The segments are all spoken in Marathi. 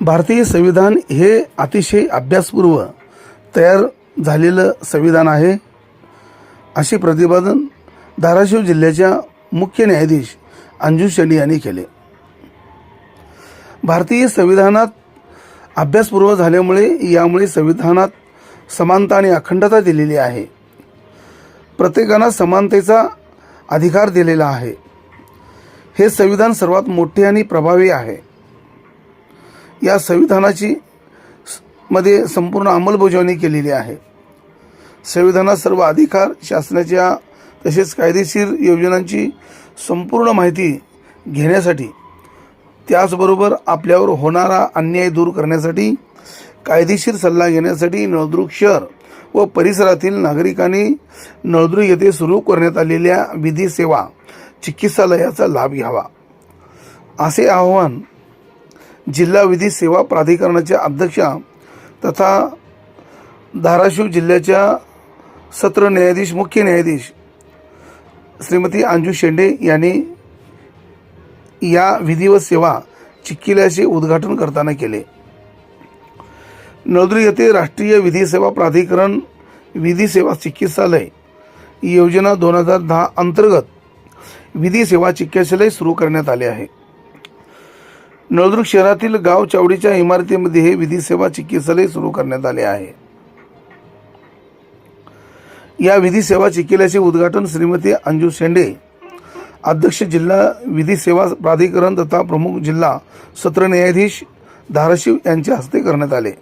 भारतीय संविधान हे अतिशय अभ्यासपूर्व तयार झालेलं संविधान आहे. असे प्रतिपादन धाराशिव जिल्ह्याच्या मुख्य न्यायाधीश अंजू शेंडी यांनी केले. भारतीय संविधानात अभ्यासपूर्व झाल्यामुळे यामुळे संविधानात समानता आणि अखंडता दिलेली आहे. प्रत्येकाला समानतेचा अधिकार दिलेला आहे. हे संविधान सर्वात मोठे आणि प्रभावी आहे. या संविधानाची मध्ये संपूर्ण अंमलबजावणी केलेली आहे. संविधानात सर्व अधिकार शासनाच्या तसेच कायदेशीर योजनांची संपूर्ण माहिती घेण्यासाठी त्याचबरोबर आपल्यावर होणारा अन्याय दूर करण्यासाठी कायदेशीर सल्ला घेण्यासाठी नळदुर्ग शहर व परिसरातील नागरिकांनी नळदुर्ग येथे सुरू करण्यात आलेल्या विधी सेवा चिकित्सालयाचा लाभ घ्यावा. असे आवाहन जिल्हा विधी सेवा प्राधिकरणाच्या अध्यक्षा तथा धाराशिव जिल्ह्याच्या सत्र न्यायाधीश मुख्य न्यायाधीश श्रीमती अंजू शेंडे यांनी या विधी व सेवा चिक्किल्याचे उद्घाटन करताना केले. नळदुर्ग येथे राष्ट्रीय विधी सेवा प्राधिकरण विधी सेवा चिकित्सालय योजना दोन हजार दहा अंतर्गत विधी सेवा चिकित्सालय सुरू करण्यात आले आहे. नळदुर्ग शहरातील गाव चावडीच्या इमारतीमध्ये हे विधी सेवा चिकित्सालय सुरू करण्यात आले आहे. या विधी सेवा चिकित्सालयाचे उद्घाटन श्रीमती अंजू शेंडे अध्यक्ष जिल्हा विधी सेवा प्राधिकरण तथा प्रमुख जिल्हा सत्र न्यायाधीश धाराशिव यांच्या हस्ते करण्यात आले.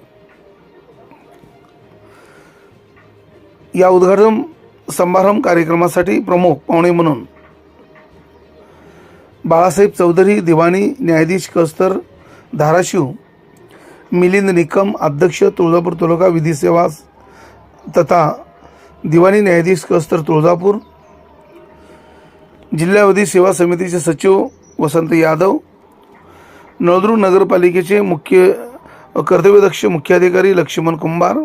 या उद्घाटन समारंभ कार्यक्रमासाठी प्रमुख पाहुणे म्हणून बाळासाहेब चौधरी दिवाणी न्यायाधीश कस्तर धाराशिव मिलिंद निकम अध्यक्ष तुळजापूर तालुका विधी सेवा तथा दिवाणी न्यायाधीश कस्तर तुळजापूर जिल्हावधी सेवा समितीचे सचिव वसंत यादव नळदुर्ग नगरपालिकेचे मुख्य कर्तव्यदक्ष मुख्याधिकारी लक्ष्मण कुंभार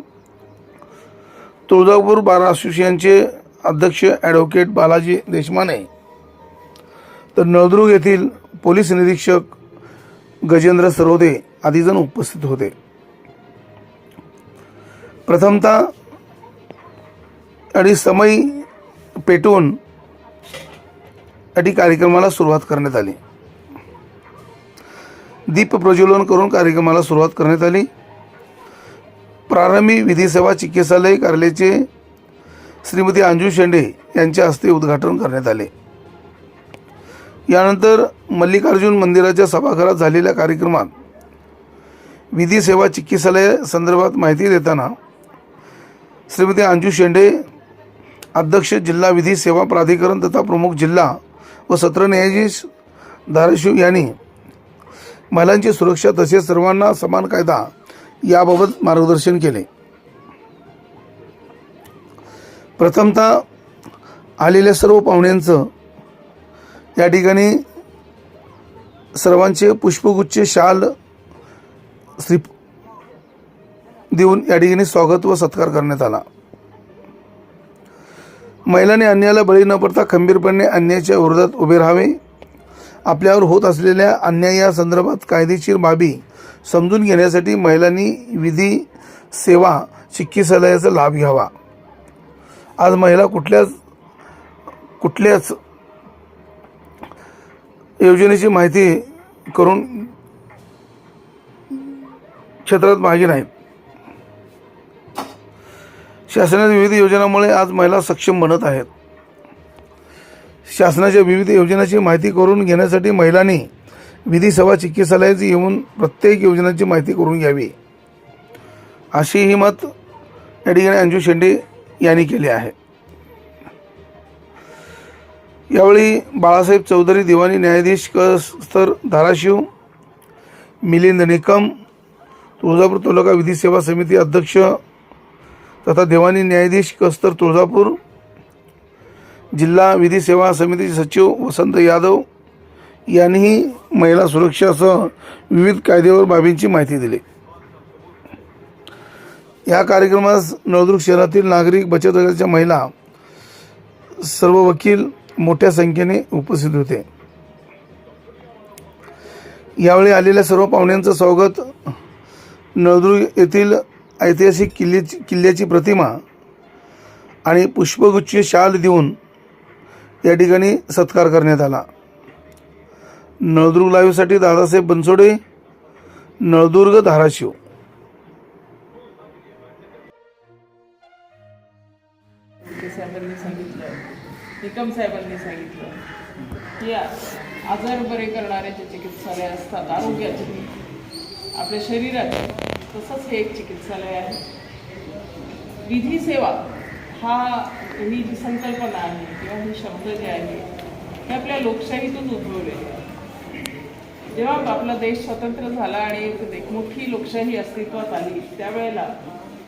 तुळजापूर बार असोसिएशनचे अध्यक्ष ॲडव्होकेट बालाजी देशमाने. तर नळदुर्ग येथील पोलीस निरीक्षक गजेंद्र सरोदे आदीजण उपस्थित होते. प्रथमतः आणि समय पेटवून आणि कार्यक्रमाला सुरुवात करण्यात आली. दीप प्रज्वलन करून कार्यक्रमाला सुरुवात करण्यात आली. प्रारंभी विधी सेवा चिकित्सालय कार्यालयाचे श्रीमती अंजू शेंडे यांच्या हस्ते उद्घाटन करण्यात आले. यानंतर मल्लिकार्जुन मंदिराच्या सभागृहात झालेल्या कार्यक्रमात विधी सेवा चिकित्सालय संदर्भात माहिती देताना श्रीमती अंजू शेंडे अध्यक्ष जिल्हा विधी सेवा प्राधिकरण तथा प्रमुख जिल्हा व सत्र न्यायाधीश धाराशिव यांनी महिलांची सुरक्षा तसेच सर्वांना समान कायदा याबाबत मार्गदर्शन केले. प्रथमतः आलेल्या सर्व पाहुण्यांचं या ठिकाणी सर्वांचे पुष्पगुच्छ शाल श्री देऊन या ठिकाणी स्वागत व सत्कार करण्यात आला. महिलांनी अन्यायाला बळी न पडता खंबीरपणे अन्यायाच्या विरोधात उभे राहावे. आपल्यावर होत असलेल्या अन्याय या संदर्भात कायदेशीर बाबी समजून घेण्यासाठी महिलांनी विधी सेवा शिक्की सलयाचा लाभ घ्यावा. आज महिला कुठल्याच कुठल्याच योजनेची माहिती करून क्षेत्रात मागे नाहीत शासनाच्या विविध योजनांमुळे आज महिला सक्षम बनत आहेत. शासनाच्या विविध योजनांची माहिती करून घेण्यासाठी महिलांनी विधी सभा चिकित्सालयात येऊन प्रत्येक योजनांची माहिती करून घ्यावी. अशी ही मत या ठिकाणी अंजू शेंडे यांनी केली आहे. यावेळी बाळासाहेब चौधरी दिवाणी न्यायाधीश कस्तर धाराशिव मिलिंद निकम तुळजापूर तालुका विधी सेवा समिती अध्यक्ष तथा दिवाणी न्यायाधीश कस्तर तुळजापूर जिल्हा विधी सेवा समितीचे सचिव वसंत यादव यांनीही महिला सुरक्षासह विविध कायदेवर बाबींची माहिती दिली. या कार्यक्रमास नळदुर्ग शहरातील नागरिक बचत गटाच्या महिला सर्व वकील मोठ्या संख्येने उपस्थित होते. यावेळी आलेल्या सर्व पाहुण्यांचं स्वागत. नळदुर्ग येथील ऐतिहासिक किल्ल्याची किल्ल्याची प्रतिमा आणि पुष्पगुच्छ शाल देऊन या ठिकाणी सत्कार करण्यात आला. नळदुर्ग लाईव्हसाठी दादासाहेब बनसोडे नळदुर्ग धाराशिव. निकम साहेबांनी सांगितलं. की आजार बरे करणारे जे चिकित्सालय असतात आरोग्याचे आपल्या शरीराचे तसंच हे एक चिकित्सालय आहे. विधी सेवा हा ही जी संकल्पना आहे किंवा हे शब्द जे आहे हे आपल्या लोकशाहीतून उद्भवले. जेव्हा आपला देश स्वतंत्र झाला आणि एक मोठी लोकशाही अस्तित्वात आली त्यावेळेला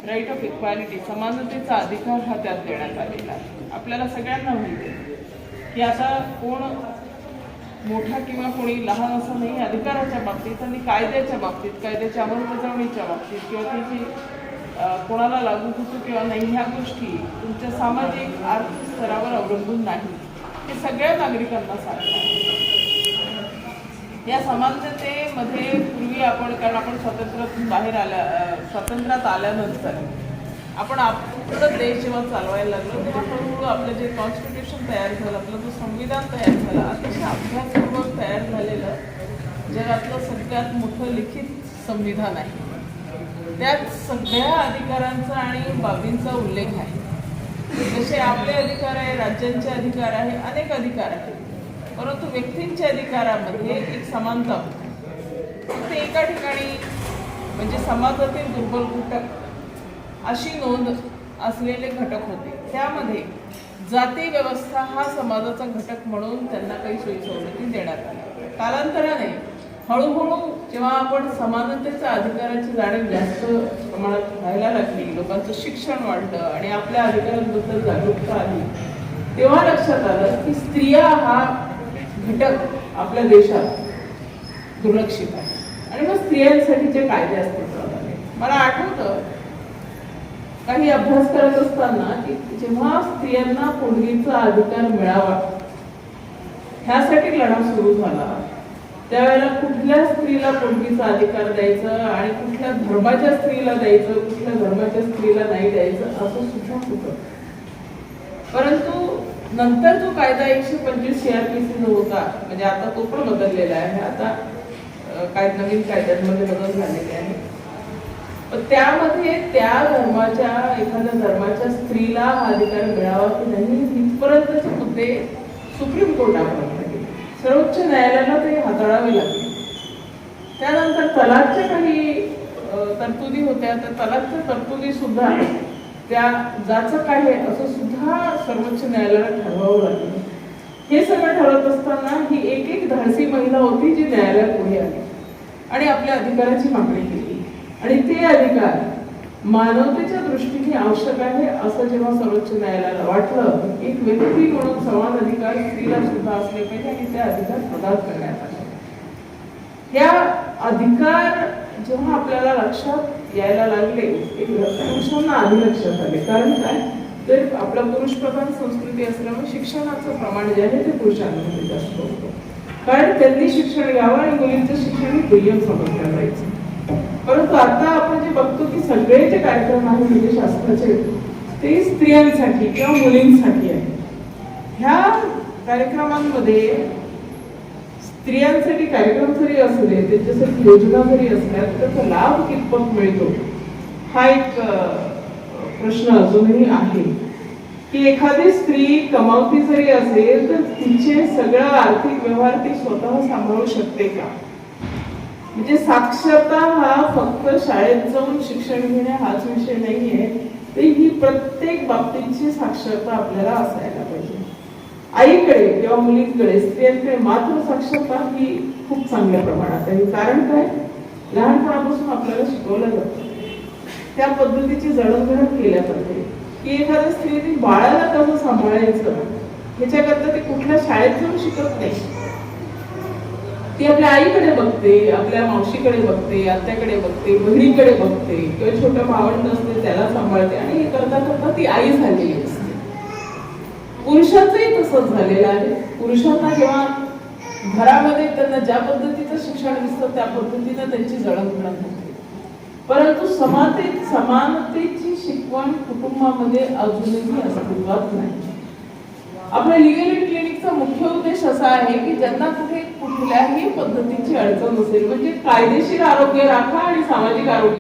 राईट ऑफ इक्वॅलिटी समानतेचा अधिकार हा त्यात देण्यात आलेला आहे. आपल्याला सगळ्यांना माहिती आहे की आता कोण मोठा किंवा कोणी लहान असं नाही अधिकाराच्या बाबतीत आणि कायद्याच्या बाबतीत कायद्याच्या अंमलबजावणीच्या बाबतीत किंवा त्याची कोणाला लागू होतो किंवा नाही ह्या गोष्टी तुमच्या सामाजिक आर्थिक स्तरावर अवलंबून नाही हे सगळ्या नागरिकांना सांगतात आहे. या समानतेमध्ये पूर्वी आपण कारण आपण स्वातंत्र्यातून बाहेर आल्या स्वातंत्र्यात आल्यानंतर आपण आपलं देश जेव्हा चालवायला लागलो तेव्हा हळूहळू आपलं जे कॉन्स्टिट्यूशन तयार झालं आपलं जो संविधान तयार झाला अतिशय अभ्यासपूर्वक तयार झालेलं जगातलं सगळ्यात मोठं लिखित संविधान आहे. त्यात सगळ्या अधिकारांचा आणि बाबींचा उल्लेख आहे. जसे आपले अधिकार आहे राज्यांचे अधिकार आहे अनेक अधिकार आहेत. परंतु व्यक्तींच्या अधिकारामध्ये एक समानता होती. फक्त एका ठिकाणी म्हणजे समाजातील दुर्बल घटक अशी नोंद असलेले घटक होते. त्यामध्ये जाती व्यवस्था हा समाजाचा घटक म्हणून त्यांना काही सोयी सवलती देण्यात आल्या. कालांतराने हळूहळू जेव्हा आपण समानतेच्या अधिकाराची जाणीव जास्त प्रमाणात व्हायला लागली लोकांचं शिक्षण वाढलं आणि आपल्या अधिकारांबद्दल जागरूकता आली तेव्हा लक्षात आलं की स्त्रिया हा घटक आपल्या देशात दुर्लक्षित आहे आणि मग स्त्रियांसाठीचे कायदे अस्तित्वात आले मला आठवतं काही अभ्यास करत असताना की जेव्हा स्त्रियांना पोलगीचा अधिकार मिळावा ह्यासाठी लढा सुरू झाला. त्यावेळेला कुठल्या स्त्रीला पोलगीचा अधिकार द्यायचा आणि कुठल्या धर्माच्या स्त्रीला द्यायचं कुठल्या धर्माच्या स्त्रीला नाही द्यायचं असं सुद्धा होतं. परंतु नंतर जो कायदा एकशे पंचवीस सीआरपीसी जो होता म्हणजे आता तो पण बदललेला आहे. आता काय नवीन कायद्यांमध्ये बदल झालेले आहे पण त्यामध्ये त्या धर्माच्या एखाद्या धर्माच्या स्त्रीला हा अधिकार मिळावा की नाही इथपर्यंतचे मुद्दे सुप्रीम कोर्टापर्यंत गेले सर्वोच्च न्यायालयाला ते हाताळावे लागले त्यानंतर तलाकच्या काही तरतुदी होत्या तर तलाकच्या तरतुदी सुद्धा त्या जाचं काय आहे असं सुद्धा सर्वोच्च न्यायालयाला ठरवावं लागलं. हे सगळं ठरवत असताना ही एक एक धाडसी महिला होती जी न्यायालयात पुढे आली आणि आपल्या अधिकाराची मागणी केली. आणि ते अधिकार मानवतेच्या दृष्टीने आवश्यक आहे असं जेव्हा सर्वोच्च न्यायालयाला वाटलं एक व्यक्ती म्हणून समान अधिकार स्त्रीला सुद्धा असले पाहिजे आणि ते अधिकार प्रदान करण्यात आले. या अधिकार जेव्हा आपल्याला लक्षात यायला लागले. एक पुरुषांना आधी लक्षात आले. कारण काय? तर आपला पुरुष प्रधान संस्कृती असल्यामुळे शिक्षणाचं प्रमाण जे आहे ते पुरुषांमध्ये जास्त होतं. कारण त्यांनी शिक्षण घ्यावं आणि मुलींचं शिक्षण हे दुय्यम समजलं जायचं. परंतु आता आपण जे बघतो की सगळे जे कार्यक्रम आहेत म्हणजे शास्त्राचे ते स्त्रियांसाठी किंवा मुलींसाठी आहे ह्या कार्यक्रमांमध्ये स्त्रियांसाठी कार्यक्रम जरी असले त्यांच्यासाठी योजना जरी असल्या त्याचा लाभ कितपत मिळतो? हा एक प्रश्न अजूनही आहे. की एखादी स्त्री कमावती जरी असेल तर तिचे सगळा आर्थिक व्यवहार ती स्वतः सांभाळू शकते का? म्हणजे साक्षरता हा फक्त शाळेत जाऊन शिक्षण घेणे हाच विषय नाहीये. तर ही प्रत्येक बाबतीची साक्षरता आपल्याला असायला पाहिजे. आईकडे किंवा मुलींकडे स्त्रियांकडे मात्र साक्षरता ही खूप चांगल्या प्रमाणात आहे. कारण काय? लहानपणापासून आपल्याला शिकवलं जातं. त्या पद्धतीची जडणघडण केल्या जाते. की एखाद्या स्त्रीने बाळाला कसं सांभाळायचं ह्याच्याकरता ती कुठल्या शाळेत जाऊन शिकत नाही. ती आपल्या आईकडे बघते आपल्या मावशीकडे बघते आत्याकडे बघते बहिणीकडे बघते किंवा छोटं भावंड असते त्याला सांभाळते आणि हे करता करता ती आई झालेली पुरुषांचंही तसंच झालेलं आहे. पुरुषांना जेव्हा घरामध्ये त्यांना ज्या पद्धतीचं शिक्षण दिसतं त्या पद्धतीनं त्यांची जडणघडण होते. परंतु समाते समानतेची शिकवण कुटुंबामध्ये अजूनही अस्तित्वात नाही. आपल्या लिगल क्लिनिकचा मुख्य उद्देश असा आहे की ज्यांना कुठे कुठल्याही पद्धतीची अडचण नसेल म्हणजे कायदेशीर आरोग्य राखा आणि सामाजिक आरोग्य